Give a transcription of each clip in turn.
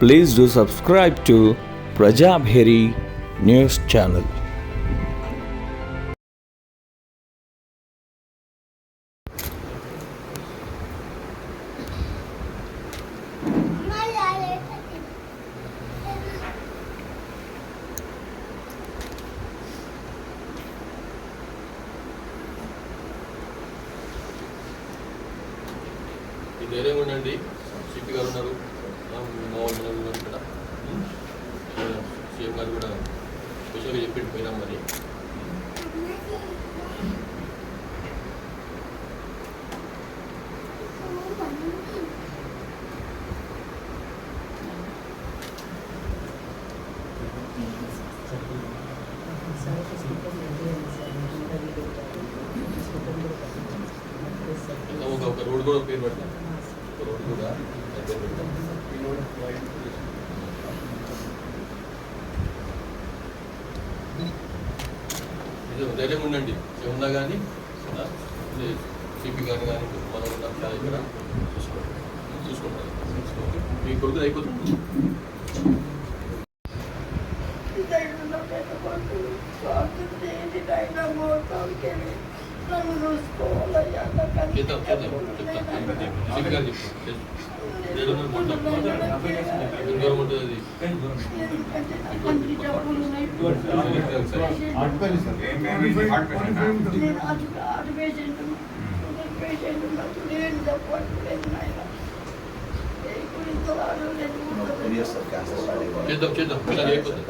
Please do subscribe to Prajabheri News Channel. ఈ ధైర్యం ఉండండి సిపి గారు ఉన్నారు మోహన్ గారు ఉన్నారు ఇక్కడ సీఎం గారు కూడా స్పెషల్గా చెప్పి పోయినాం మరి. ఒక ఒక రోడ్ కూడా పేరు పెడతాం ఒక రోడ్ కూడా పేరు పెడతాం నిజం ధైర్యం ఉండండి ఏమున్నా కానీ సిపి కానీ కానీ మనం ఉన్నాం చాలా ఇక్కడ చూసుకోండి చూసుకుంటారు మీ కొడుకు అయిపోతుంది చేద్దాం చేద్దాం చెప్తాం సిపి గారు చెప్తాం ఏడు వందల మూడు ఎంత దూరం ఉంటుంది అది చేద్దాం చేద్దాం పిల్లలు అయిపోతుంది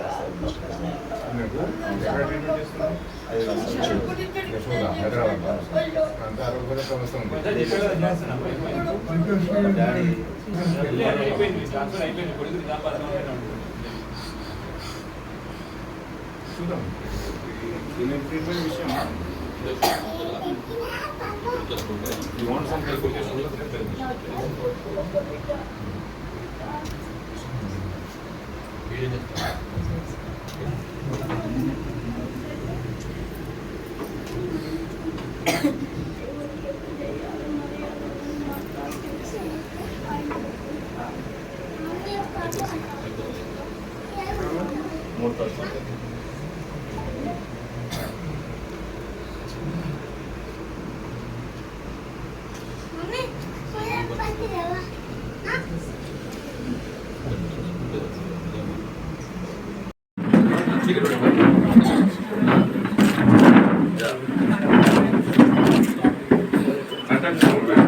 చూద్దాం విషయం యూ వాంట్ సమ్ మూడు పర్సెంట్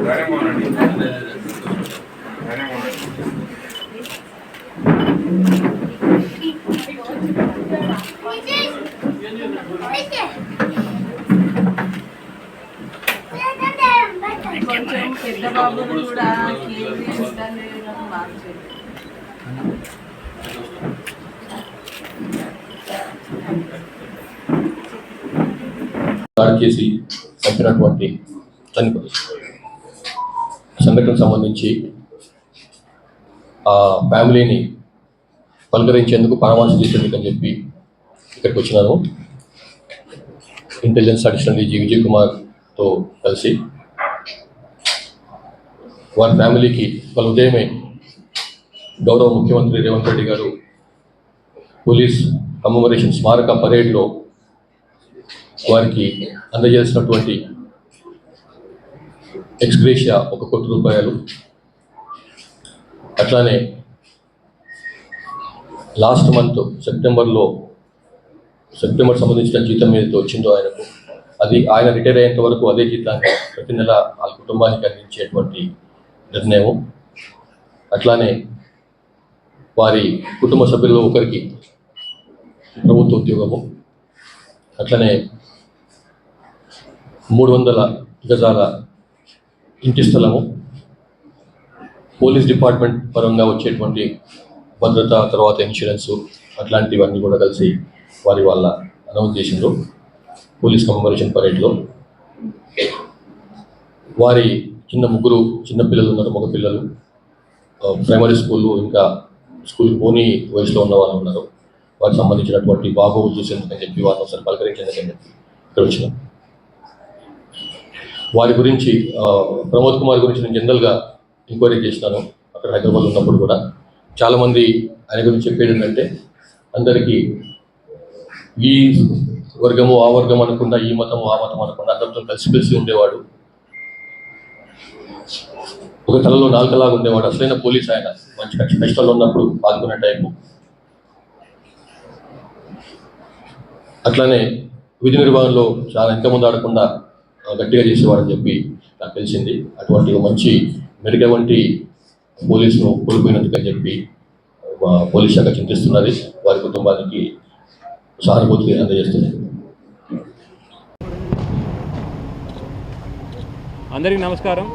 ధైర్యంగా ఉండండి ధైర్యంగా ఉండండి కొంచెం పెద్ద బాబును కూడా ఉండాలి మార్చేది చేసి చంపినటువంటి చనిపోయి సంఘటనకు సంబంధించి ఆ ఫ్యామిలీని పలకరించేందుకు పరామర్శ చేసేందుకు అని చెప్పి ఇక్కడికి వచ్చినాను. ఇంటెలిజెన్స్ అడిషనల్ డీజీ విజయ్ కుమార్తో కలిసి. వారి ఫ్యామిలీకి వాళ్ళ ఉదయమే గౌరవ ముఖ్యమంత్రి రేవంత్ రెడ్డి గారు పోలీస్ కమమరేషన్ స్మారక పరేడ్లో వారికి అందజేసినటువంటి ఎక్స్గ్రేషియా ఒక కోటి రూపాయలు. అట్లానే లాస్ట్ మంత్ సెప్టెంబర్లో సెప్టెంబర్ సంబంధించిన జీతం ఏదైతే వచ్చిందో ఆయనకు అది ఆయన రిటైర్ అయ్యేంత వరకు అదే జీతాన్ని ప్రతి నెల వాళ్ళ కుటుంబానికి అందించేటువంటి నిర్ణయం అట్లానే వారి కుటుంబ సభ్యుల్లో ఒకరికి ప్రభుత్వ ఉద్యోగము. అట్లనే మూడు వందల గజాల ఇంటి స్థలము. పోలీస్ డిపార్ట్మెంట్ పరంగా వచ్చేటువంటి భద్రత తర్వాత ఇన్సూరెన్సు అట్లాంటివన్నీ కూడా కలిసి వారి వాళ్ళ అనౌన్స్ చేసిండ్రు. పోలీస్ కమమరేషన్ పరేడ్లో. వారి చిన్న ముగ్గురు చిన్న పిల్లలు ఉన్నారు మగ పిల్లలు. ప్రైమరీ స్కూల్ ఇంకా స్కూల్ పోని వయసులో ఉన్న వాళ్ళు ఉన్నారు. వారికి సంబంధించినటువంటి బాబు చూసేందుకని చెప్పి వారిని ఒకసారి పలకరించేందుకని చెప్పి ఇక్కడ వచ్చినాం. వారి గురించి ప్రమోద్ కుమార్ గురించి నేను జనరల్గా ఎంక్వైరీ చేసినాను అక్కడ హైదరాబాద్ ఉన్నప్పుడు కూడా. చాలామంది ఆయన గురించి చెప్పేది ఏంటంటే అందరికీ ఈ వర్గము ఆ వర్గం అనకుండా ఈ మతము ఆ మతం అనకుండా అందరితో కలిసిపెలిసి ఉండేవాడు. ఒక తలలో నాలుకలాగా ఉండేవాడు. అసలైన పోలీస్ ఆయన. మంచి కష్టంలో ఉన్నప్పుడు పాల్గొనే టైపు అట్లానే విధి నిర్వహణలో చాలా ఎంతమంది ఆడకుండా గట్టిగా చేసేవాడని చెప్పి నాకు తెలిసింది. అటువంటి మంచి మెరుగ వంటి పోలీసును కోల్పోయినందుకని చెప్పి మా పోలీస్ శాఖ చింతిస్తున్నది. వారి కుటుంబానికి సానుభూతి అందజేస్తున్నాయి అందరికీ నమస్కారం.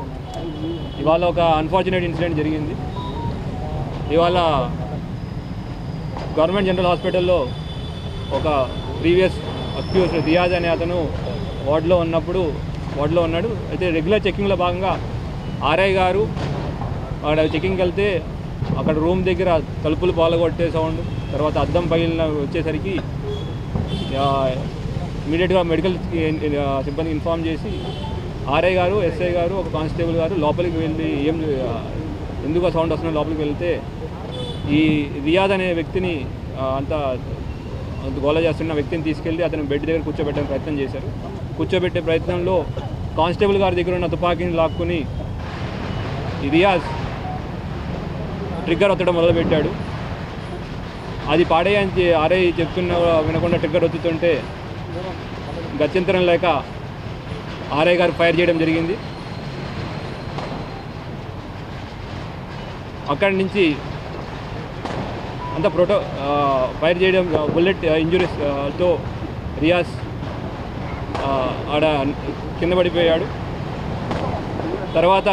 ఇవాళ ఒక అన్ఫార్చునేట్ ఇన్సిడెంట్ జరిగింది. ఇవాళ గవర్నమెంట్ జనరల్ హాస్పిటల్లో ఒక ప్రీవియస్ అక్యూస్ రియాజ్ అనే అతను వార్డులో ఉన్నప్పుడు వార్డులో ఉన్నాడు. అయితే రెగ్యులర్ చెకింగ్లో భాగంగా ఆర్ఐ గారు అక్కడ చెకింగ్కి వెళ్తే అక్కడ రూమ్ దగ్గర తలుపులు పాలగొట్టే సౌండ్ తర్వాత అద్దం పగిలిన వచ్చేసరికి ఇమీడియట్గా మెడికల్ సిబ్బందికి ఇన్ఫామ్ చేసి ఆర్ఐ గారు ఎస్ఐ గారు ఒక కానిస్టేబుల్ గారు లోపలికి వెళ్ళి ఏం ఎందుకు సౌండ్ వస్తున్నా లోపలికి వెళ్తే ఈ రియాద్ అనే వ్యక్తిని అంత అంత గోల చేస్తున్న వ్యక్తిని తీసుకెళ్ళి అతను బెడ్ దగ్గర కూర్చోబెట్టే ప్రయత్నం చేశారు. కూర్చోబెట్టే ప్రయత్నంలో కానిస్టేబుల్ గారి దగ్గర ఉన్న తుపాకీని లాక్కుని ఈ రియాజ్ ట్రిగ్గర్ ఒత్తడం మొదలుపెట్టాడు. అది పాడేయని ఆర్ఐ చెప్తున్న వినకుండా ట్రిగ్గర్ ఒత్తుతుంటే గత్యంతరం లేక ఆర్ఐ గారు ఫైర్ చేయడం జరిగింది. అక్కడి నుంచి అంత ప్రోటో ఫైర్ చేయడం బుల్లెట్ ఇంజురీస్తో రియాజ్ ఆడ కింద పడిపోయాడు. తర్వాత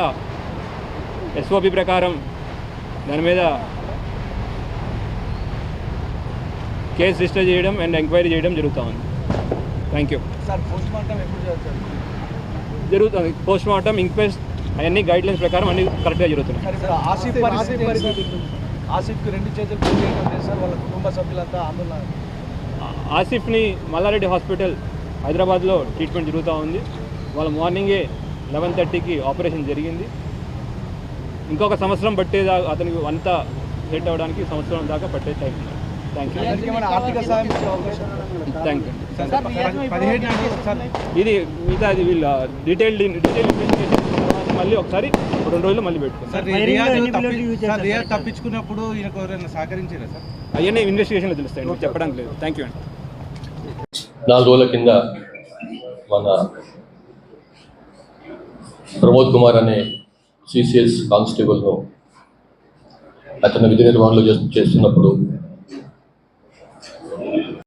ఎస్ఓపి ప్రకారం దాని మీద కేసు రిజిస్టర్ చేయడం అండ్ ఎంక్వైరీ చేయడం జరుగుతూ ఉంది thank you sir post mortem ఎప్పుడు చేస్తారు? జరుగుతుంది. పోస్ట్ మార్టం ఇంక్వెస్ట్ అవన్నీ గైడ్ లైన్స్ ప్రకారం అన్ని కరెక్ట్గా జరుగుతున్నాయి? ఆసిఫ్కి రెండు చేతులు వాళ్ళ కుటుంబ సభ్యులంతా ఆందోళన. ఆసిఫ్ని మల్లారెడ్డి హాస్పిటల్ హైదరాబాద్లో ట్రీట్మెంట్ జరుగుతూ ఉంది. వాళ్ళ మార్నింగే లెవెన్ థర్టీకి ఆపరేషన్ జరిగింది. ఇంకొక సంవత్సరం పట్టేదా అతనికి అంతా సెట్ అవ్వడానికి సంవత్సరం దాకా పట్టే టైం. ఇది మిగతా ఇది వీళ్ళ డీటెయిల్ డీటెయిల్ ఇన్వెస్టిగేషన్ మళ్ళీ ఒకసారి ఒక రెండు రోజులు మళ్ళీ రియాజ్ తప్పించుకున్నప్పుడు సహకరించారా సార్? అవన్నీ ఇన్వెస్టిగేషన్లో చెప్పడానికి లేదు. థ్యాంక్ యూ అండి. నాలుగు రోజుల కింద మన ప్రమోద్ కుమార్ అనే సిసిఎస్ కానిస్టేబుల్ను అతను విధి నిర్వహణలో చేస్తు- చేస్తున్నప్పుడు